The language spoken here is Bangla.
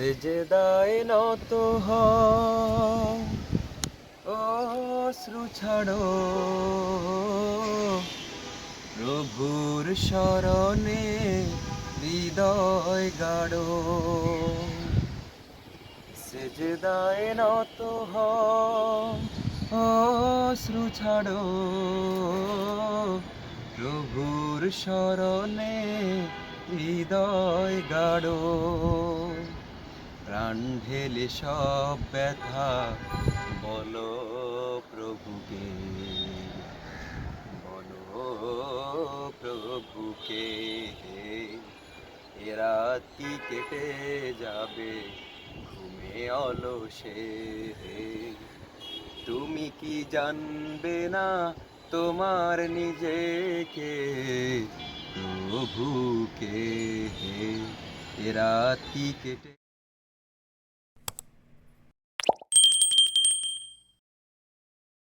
সেজেদায় নত হও অশ্রু ছাড়ো। প্রভুর শরণে হৃদয় গাড়ো সেজেদায় নত হও অশ্রু ছাড়ো। প্রভুর শরণে হৃদয় গাড়ো প্রাণ ঢেলে সব ব্যথা, বলো প্রভুকে। বলো প্রভুকে এ রাতি কেটে যাবে, ঘুমে অলসে তুমি কি জানবে না তোমার নিজেকে, প্রভুকে এ রাতি কেটে